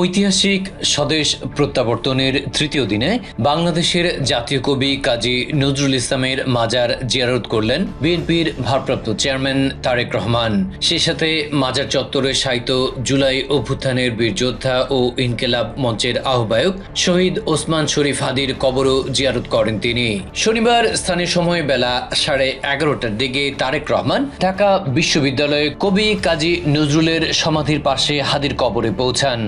ঐতিহাসিক স্বদেশ প্রত্যাবর্তনের তৃতীয় দিনে বাংলাদেশের জাতীয় কবি কাজী নজরুল ইসলামের মাজার জিয়ারত করলেন বিএনপির ভারপ্রাপ্ত চেয়ারম্যান তারেক রহমান। সে সাথে মাজার চত্বরে সাহিত্য জুলাই অভ্যুত্থানের বীর যোদ্ধা ও ইনকেলাব মঞ্চের আহ্বায়ক শহীদ ওসমান শরীফ হাদির কবরও জিয়ারত করেন তিনি। শনিবার স্থানীয় সময় বেলা সাড়ে এগারোটার দিকে তারেক রহমান ঢাকা বিশ্ববিদ্যালয়ে কবি কাজী নজরুলের সমাধির পাশে হাদির কবরে পৌঁছান।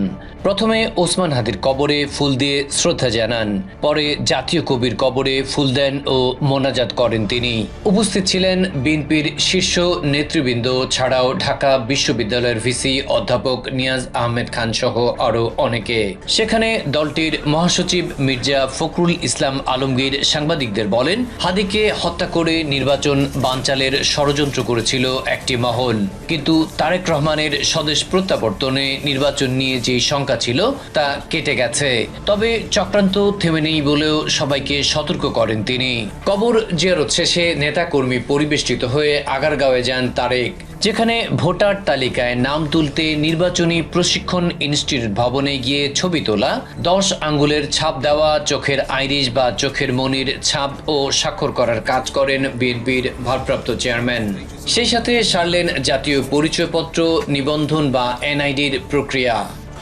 প্রথমে ওসমান হাদির কবরে ফুল দিয়ে শ্রদ্ধা জানান। পরে জাতীয় কবির কবরে ফুল দেন ও মোনাজাত করেন তিনি। উপস্থিত ছিলেন বিএনপির শীর্ষ নেতৃবৃন্দ ছাড়াও ঢাকা বিশ্ববিদ্যালয়ের ভিসি অধ্যাপক নিয়াজ আহমেদ খান সহ আরও অনেকে। সেখানে দলটির মহাসচিব মির্জা ফখরুল ইসলাম আলমগীর সাংবাদিকদের বলেন, হাদিকে হত্যা করে নির্বাচন বানচালের ষড়যন্ত্র করেছিল একটি মহল। কিন্তু তারেক রহমানের স্বদেশ প্রত্যাবর্তনে নির্বাচন নিয়ে যে শঙ্কা ছিল, তা কেটে গেছে। তবে চক্রান্ত থেমে নেই বলেও সবাইকে সতর্ক করেন তিনি। কবর জিয়ারত শেষে নেতাকর্মী পরিবেষ্টিত হয়ে আগারগাঁওয়ে যান তারেক, যেখানে ভোটার তালিকায় নাম তুলতে নির্বাচনী প্রশিক্ষণ ইনস্টিটিউট ভবনে গিয়ে ছবি তোলা, দশ আঙ্গুলের ছাপ দেওয়া, চোখের আইরিশ বা চোখের মনির ছাপ ও স্বাক্ষর করার কাজ করেন বিএনপির ভারপ্রাপ্ত চেয়ারম্যান। সেই সাথে সারলেন জাতীয় পরিচয়পত্র, নিবন্ধন বা এনআইডির প্রক্রিয়া।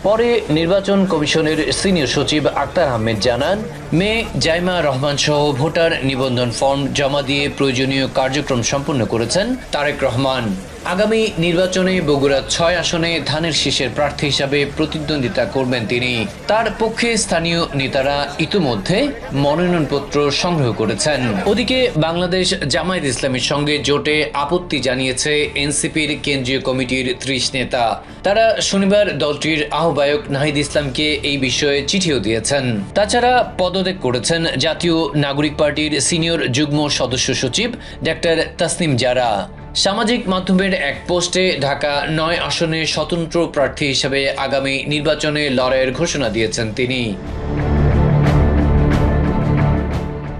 পরে নির্বাচন কমিশনের সিনিয়র সচিব আক্তার আহমেদ জানান মেয়ে জাইমা রহমান সহ ভোটার নিবন্ধন ফর্ম জমা দিয়ে প্রয়োজনীয় কার্যক্রম সম্পন্ন করেছেন তারেক রহমান। আগামী নির্বাচনে বগুড়া ছয় আসনে ধানের শীষের প্রার্থী হিসাবে প্রতিদ্বন্দ্বিতা করবেন তিনি। তার পক্ষে স্থানীয় নেতারা ইতিমধ্যে মনোনয়নপত্র সংগ্রহ করেছেন। ওদিকে বাংলাদেশ জামায়াত ইসলামের সঙ্গে জোটে আপত্তি জানিয়েছে এনসিপির কেন্দ্রীয় কমিটির ত্রিশ নেতা। তারা শনিবার দলটির আহ্বায়ক নাহিদ ইসলামকে এই বিষয়ে চিঠিও দিয়েছেন। তাছাড়া পদত্যাগ করেছেন জাতীয় নাগরিক পার্টির সিনিয়র যুগ্ম সদস্য সচিব ডাক্তার তাসনিম জারা। সামাজিক মাধ্যমের এক পোস্টে ঢাকা নয় আসনে স্বতন্ত্র প্রার্থী হিসেবে আগামী নির্বাচনে লড়াইয়ের ঘোষণা দিয়েছেন তিনি।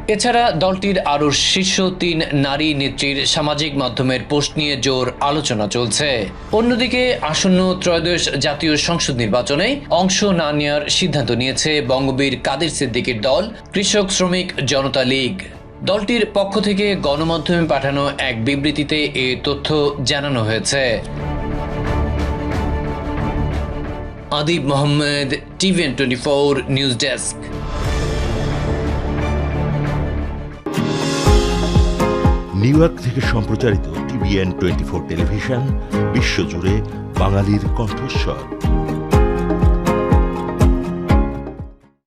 এছাড়া দলটির আরও শীর্ষ তিন নারী নেত্রীর সামাজিক মাধ্যমের পোস্ট নিয়ে জোর আলোচনা চলছে। অন্যদিকে আসন্ন ত্রয়োদশ জাতীয় সংসদ নির্বাচনে অংশ না নেওয়ার সিদ্ধান্ত নিয়েছে বঙ্গবীর কাদের সিদ্দিকীর দল, কৃষক শ্রমিক জনতা লীগ। দলটির পক্ষ থেকে গণমাধ্যমে পাঠানো এক বিবৃতিতে এ তথ্য জানানো হয়েছে। Adib Mohammad, TVN twenty four news desk. New York থেকে সম্প্রচারিত টিভিএন টোয়েন্টি ফোর টেলিভিশন, বিশ্বজুড়ে বাঙালির কণ্ঠস্বর।